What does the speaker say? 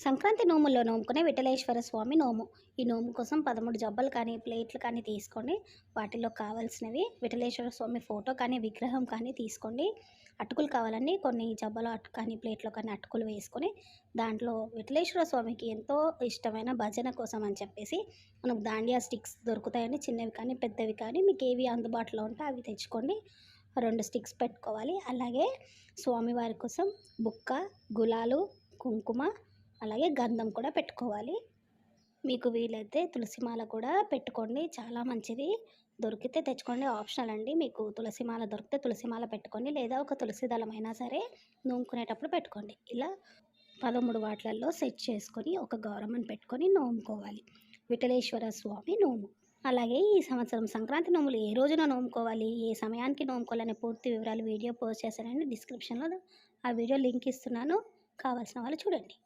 సంక్రాంతి నోముల్లో నోముకునే విఠలేశ్వర స్వామి నోము. ఈ నోము కోసం పదమూడు జబ్బలు కానీ ప్లేట్లు కానీ తీసుకోండి. వాటిలో కావాల్సినవి విఠలేశ్వర స్వామి ఫోటో కానీ విగ్రహం కానీ తీసుకోండి. అటుకులు కావాలండి. కొన్ని జబ్బలు అటు కానీ ప్లేట్లో కానీ అటుకులు వేసుకొని దాంట్లో విఠలేశ్వర స్వామికి ఎంతో ఇష్టమైన భజన కోసం అని చెప్పేసి మనకు దాండియా స్టిక్స్ దొరుకుతాయండి. చిన్నవి కానీ పెద్దవి కానీ మీకు ఏవి అందుబాటులో ఉంటే అవి తెచ్చుకోండి. రెండు స్టిక్స్ పెట్టుకోవాలి. అలాగే స్వామివారి కోసం బుక్క గులాలు కుంకుమ అలాగే గంధం కూడా పెట్టుకోవాలి. మీకు వీలైతే తులసిమాల కూడా పెట్టుకోండి. చాలా మంచిది. దొరికితే తెచ్చుకోండి. ఆప్షనల్ అండి. మీకు తులసిమాల దొరికితే తులసిమాల పెట్టుకోండి. లేదా ఒక తులసి దళం అయినా సరే నూముకునేటప్పుడు పెట్టుకోండి. ఇలా పదమూడు వాట్లల్లో సెట్ చేసుకొని ఒక గౌరమ్మను పెట్టుకొని నోముకోవాలి. విఠలేశ్వర స్వామి నోము. అలాగే ఈ సంవత్సరం సంక్రాంతి నోములు ఏ రోజున నోముకోవాలి? ఏ సమయానికి నోముకోవాలనే పూర్తి వివరాలు వీడియో పోస్ట్ చేశానండి డిస్క్రిప్షన్లో ఆ వీడియో లింక్ ఇస్తున్నాను. కావాల్సిన వాళ్ళు చూడండి.